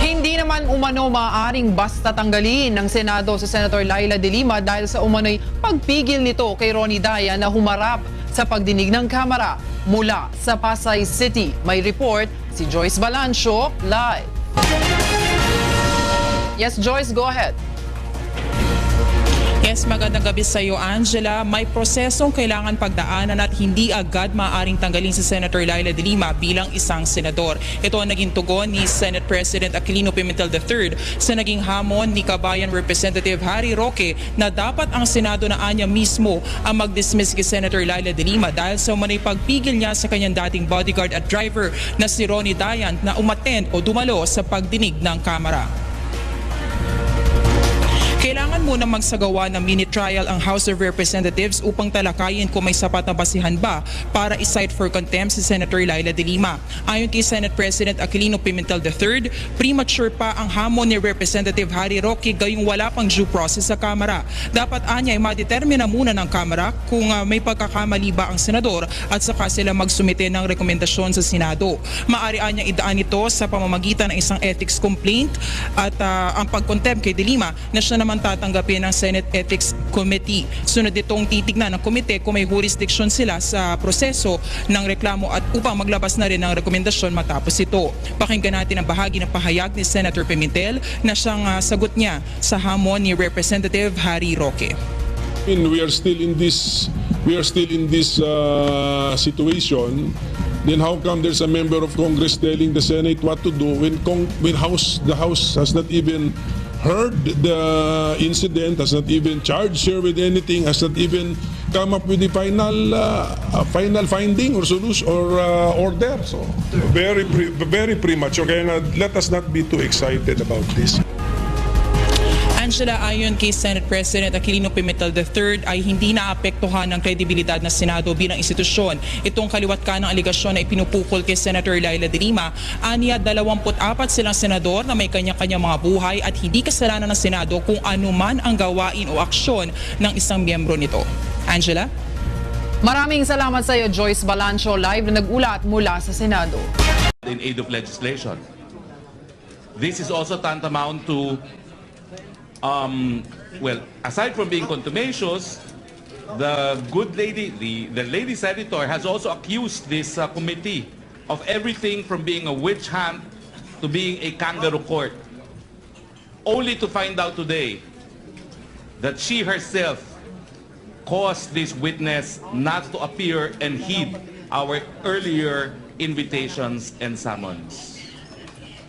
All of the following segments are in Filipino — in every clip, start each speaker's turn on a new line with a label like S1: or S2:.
S1: Hindi naman umano maaaring basta tanggalin ng Senado si Senator Laila De Lima dahil sa umano'y pagpigil nito kay Ronnie Daya na humarap sa pagdinig ng Kamara. Mula sa Pasay City, may report si Joyce Balancho live. Yes, Joyce, go ahead.
S2: Yes, magandang gabi sa iyo, Angela. May prosesong kailangan pagdaanan at hindi agad maaring tanggalin si Senator Laila de Lima bilang isang senador. Ito ang naging tugon ni Senate President Aquilino Pimentel III sa naging hamon ni Kabayan Representative Harry Roque na dapat ang Senado na anya mismo ang mag-dismiss kay Senator Laila de Lima dahil sa umanay pagpigil niya sa kanyang dating bodyguard at driver na si Ronnie Dayan na umattend o dumalo sa pagdinig ng Kamara. Muna magsagawa ng mini trial ang House of Representatives upang talakayin kung may sapat na basihan ba para i-cite for contempt si Senator Laila de Lima. Ayon kay Senate President Aquilino Pimentel III, premature pa ang hamon ni Representative Harry Roque gayong wala pang due process sa Kamara. Dapat anya ay madetermina muna ng Kamara kung ah, may pagkakamali ba ang senador at saka sila magsumite ng rekomendasyon sa Senado. Maari anya idaan ito sa pamamagitan ng isang ethics complaint at ah, ang pagkontempt kay De Lima na siya naman tatanggapin ng Senate Ethics Committee. Sunod itong titignan ng komite kung may jurisdiction sila sa proseso ng reklamo at upang maglabas na rin ng rekomendasyon matapos ito. Pakinggan natin ang bahagi ng pahayag ni Senator Pimentel na siyang ah, sagot niya sa hamon ni Representative Harry Roque.
S3: in we are still in this we are still in this uh, situation then how come there's a member of congress telling the senate what to do when Cong- when house the house has not even heard the incident has not even charged her with anything has not even come up with the final uh, uh, final finding or solution or uh, order so
S4: Very, pre- very premature. Kaya na, let us not be too excited about this.
S2: Angela, ayon kay Senate President Aquilino Pimentel III ay hindi naapektuhan ng kredibilidad ng Senado bilang institusyon. Itong kaliwat ka ng aligasyon na ipinupukol kay Senator Laila de Lima, aniya 24 silang senador na may kanya-kanya mga buhay at hindi kasalanan ng Senado kung anuman ang gawain o aksyon ng isang miyembro nito. Angela?
S1: Maraming salamat sa iyo, Joyce Balancho, live na nag-ulat mula sa Senado.
S5: in aid of legislation. This is also tantamount to, um, well, aside from being contumacious, the good lady, the, the lady senator has also accused this uh, committee of everything from being a witch hunt to being a kangaroo court. Only to find out today that she herself caused this witness not to appear and heed our earlier invitations and summons.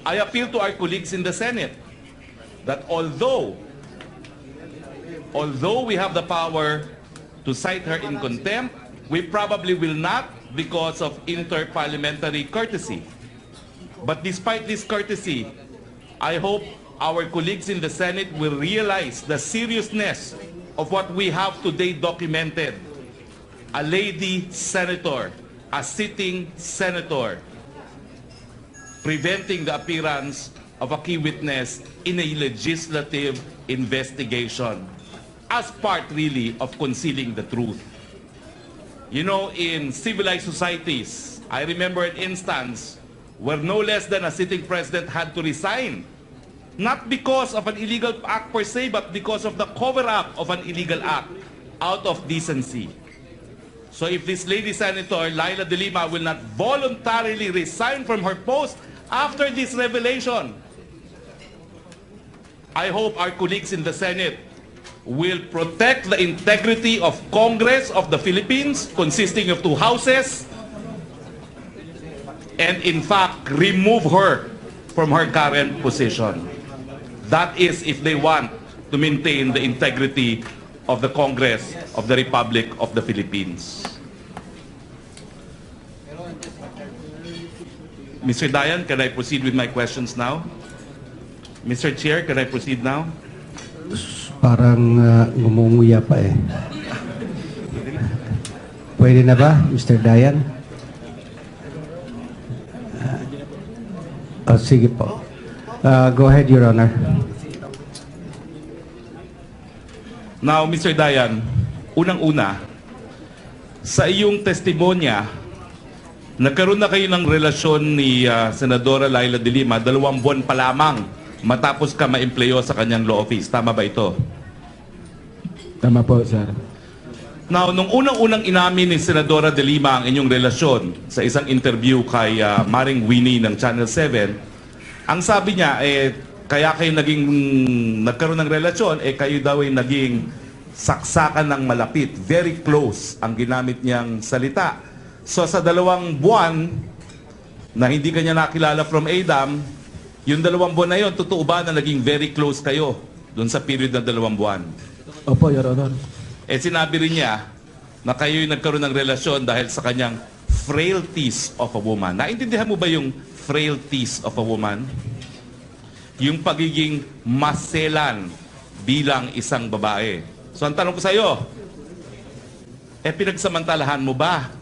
S5: I appeal to our colleagues in the Senate that although although we have the power to cite her in contempt, we probably will not because of interparliamentary courtesy. But despite this courtesy, I hope our colleagues in the Senate will realize the seriousness of what we have today documented. A lady senator, a sitting senator, preventing the appearance of a key witness in a legislative investigation as part really of concealing the truth. You know, in civilized societies, I remember an instance where no less than a sitting president had to resign. Not because of an illegal act per se, but because of the cover-up of an illegal act out of decency. So if this lady senator, Laila de Lima, will not voluntarily resign from her post after this revelation, I hope our colleagues in the Senate will protect the integrity of Congress of the Philippines, consisting of two houses, and in fact, remove her from her current position. That is if they want to maintain the integrity of the Congress of the Republic of the Philippines. Mr. Dayan, can I proceed with my questions now? Mr. Chair, can I proceed now?
S6: Parang uh, ngumunguya pa eh. Pwede na ba, Mr. Dayan? Uh, oh, sige po. Uh, go ahead, Your Honor.
S5: Now, Mr. Dayan, unang-una, sa iyong testimonya, nagkaroon na kayo ng relasyon ni ah, Senadora Laila de Lima dalawang buwan pa lamang matapos ka ma-empleyo sa kanyang law office. Tama ba ito?
S7: Tama po, sir.
S5: Now, nung unang-unang inamin ni Senadora de Lima ang inyong relasyon sa isang interview kay ah, Maring Winnie ng Channel 7, ang sabi niya, eh, kaya kayo naging, nagkaroon ng relasyon, eh kayo daw ay naging saksakan ng malapit. Very close ang ginamit niyang salita. So sa dalawang buwan na hindi kanya nakilala from Adam, yung dalawang buwan na yon, totoo ba na naging very close kayo doon sa period ng dalawang buwan?
S7: Opo, Your Honor.
S5: Eh sinabi rin niya na kayo'y nagkaroon ng relasyon dahil sa kanyang frailties of a woman. Naintindihan mo ba yung frailties of a woman? Yung pagiging maselan bilang isang babae. So ang tanong ko sa iyo, eh pinagsamantalahan mo ba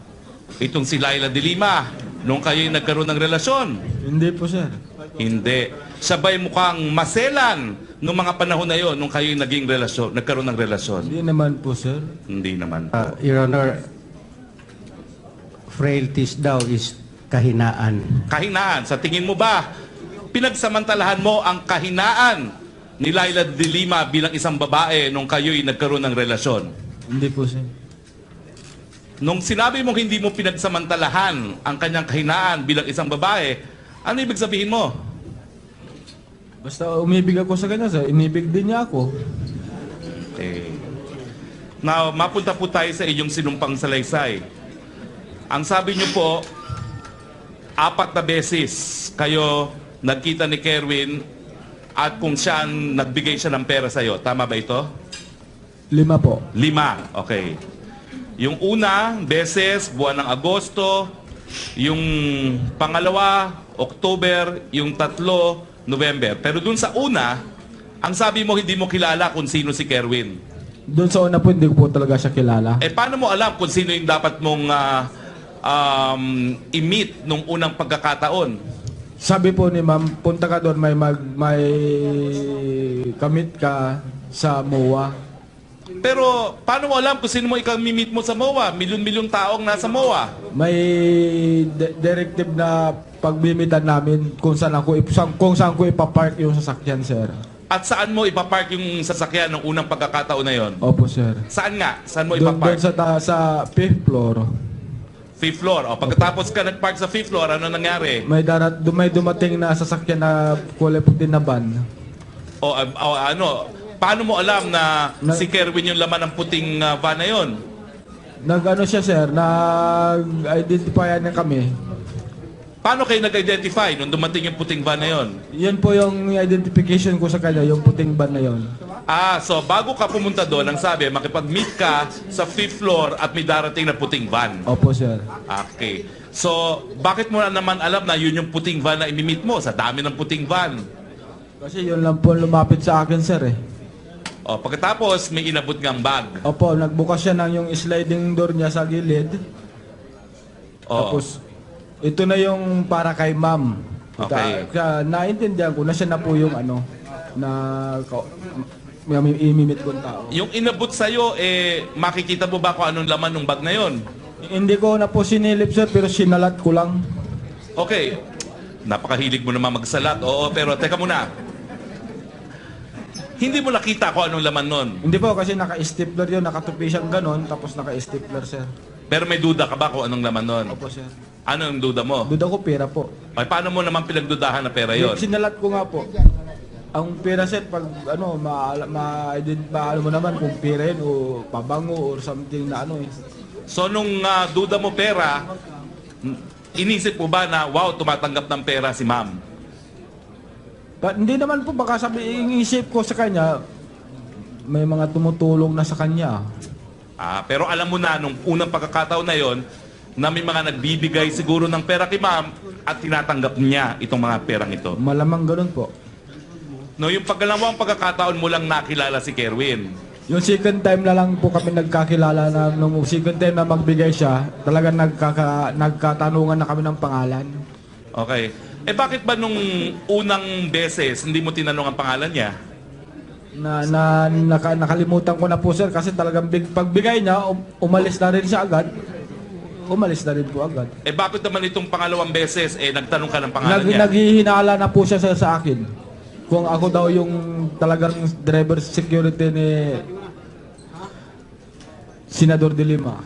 S5: itong si Laila de Lima nung kayo'y nagkaroon ng relasyon?
S7: Hindi po, sir.
S5: Hindi. Siya ba'y mukhang maselan nung mga panahon na yon nung kayo'y naging relasyon, nagkaroon ng relasyon?
S7: Hindi naman po, sir.
S5: Hindi naman.
S6: Uh, Your Honor, frailties daw is kahinaan.
S5: kahinaan. Sa tingin mo ba, pinagsamantalahan mo ang kahinaan ni Laila de Lima bilang isang babae nung kayo'y nagkaroon ng relasyon?
S7: Hindi po, sir.
S5: Nung sinabi mong hindi mo pinagsamantalahan ang kanyang kahinaan bilang isang babae, ano ibig sabihin mo?
S7: Basta umibig ako sa kanya, sir. Inibig din niya ako.
S5: Okay. Now, mapunta po tayo sa inyong sinumpang salaysay. Ang sabi niyo po, apat na beses kayo nagkita ni Kerwin at kung siya ang nagbigay siya ng pera sa'yo. Tama ba ito?
S7: Lima po.
S5: Lima. Okay. Yung una, beses, buwan ng Agosto. Yung pangalawa, October. Yung tatlo, November. Pero dun sa una, ang sabi mo hindi mo kilala kung sino si Kerwin.
S7: Doon sa una po, hindi ko po talaga siya kilala.
S5: Eh, paano mo alam kung sino yung dapat mong ah, um, i-meet nung unang pagkakataon?
S7: Sabi po ni ma'am, punta ka doon, may, mag, may kamit ka sa MOA.
S5: Pero, paano mo alam kung sino mo ikaw meet mo sa MOA? Milyon-milyong taong nasa MOA.
S7: May de- directive na pagbimitan namin kung saan ako, saan- kung saan ko ipapark yung sasakyan, sir.
S5: At saan mo ipapark yung sasakyan ng unang pagkakataon na yon?
S7: Opo, sir.
S5: Saan nga? Saan mo
S7: Doon,
S5: ipapark?
S7: doon sa, ta- sa fifth floor.
S5: Fifth floor. O, pagkatapos ka nagpark sa fifth floor, ano nangyari?
S7: May, darat, dum- may dumating na sasakyan na kulay puti na van.
S5: O, um, o, ano, paano mo alam na,
S7: Na-
S5: si Kerwin yung laman ng puting ah, van na yon?
S7: Nag-ano siya, sir, nag-identify niya kami.
S5: Paano kayo nag-identify nung dumating yung puting van na yon?
S7: Yan po yung identification ko sa kanya, yung puting van na yon.
S5: Ah, so bago ka pumunta doon, ang sabi, makipag-meet ka sa fifth floor at may darating na puting van.
S7: Opo, sir.
S5: Okay. So, bakit mo na naman alam na yun yung puting van na imi-meet mo sa dami ng puting van?
S7: Kasi yun lang po lumapit sa akin, sir, eh.
S5: O, pagkatapos, may inabot ngang bag.
S7: Opo, nagbukas siya ng yung sliding door niya sa gilid.
S5: O,
S7: Tapos, ito na yung para kay ma'am.
S5: Okay.
S7: Kaya, naintindihan ko na siya na po yung ano, na ka- may imimit kong tao.
S5: yung inabot sa'yo, eh, makikita mo ba kung anong laman ng bag na yon?
S7: Hindi ko na po sinilip, sir, pero sinalat ko lang.
S5: Okay. Napakahilig mo naman magsalat. Oo, pero teka muna. Hindi mo nakita kung anong laman nun.
S7: Hindi po, kasi naka-stapler yun, nakatupi siyang ganon, tapos naka-stapler, sir.
S5: Pero may duda ka ba kung anong laman nun?
S7: Opo, sir.
S5: Ano ang duda mo?
S7: Duda ko pera po.
S5: Ay, paano mo naman pinagdudahan na pera yon?
S7: Sinalat ko nga po. Ang pera set pag ano ma ma, ma ano mo naman kung pera yun o pabango or something na ano eh.
S5: So nung ah, duda mo pera, inisip mo ba na wow, tumatanggap ng pera si ma'am?
S7: But hindi naman po baka sabi iisip ko sa kanya may mga tumutulong na sa kanya.
S5: Ah, pero alam mo na nung unang pagkakataon na yon na may mga nagbibigay siguro ng pera kay ma'am at tinatanggap niya itong mga perang ito.
S7: Malamang ganun po.
S5: No, yung pagkalawang pagkakataon mo lang nakilala si Kerwin.
S7: Yung second time na lang po kami nagkakilala na nung second time na magbigay siya, talagang nagkaka, nagkatanungan na kami ng pangalan.
S5: Okay. Eh bakit ba nung unang beses hindi mo tinanong ang pangalan niya?
S7: Na, na naka- nakalimutan ko na po sir kasi talagang big, pagbigay niya, um- umalis na rin siya agad. Umalis na rin po agad.
S5: Eh bakit naman itong pangalawang beses, eh nagtanong ka ng pangalan
S7: Nag,
S5: niya?
S7: naghihinala na po siya sa, sa akin. Kung ako daw yung talagang driver security ni Senador de Lima.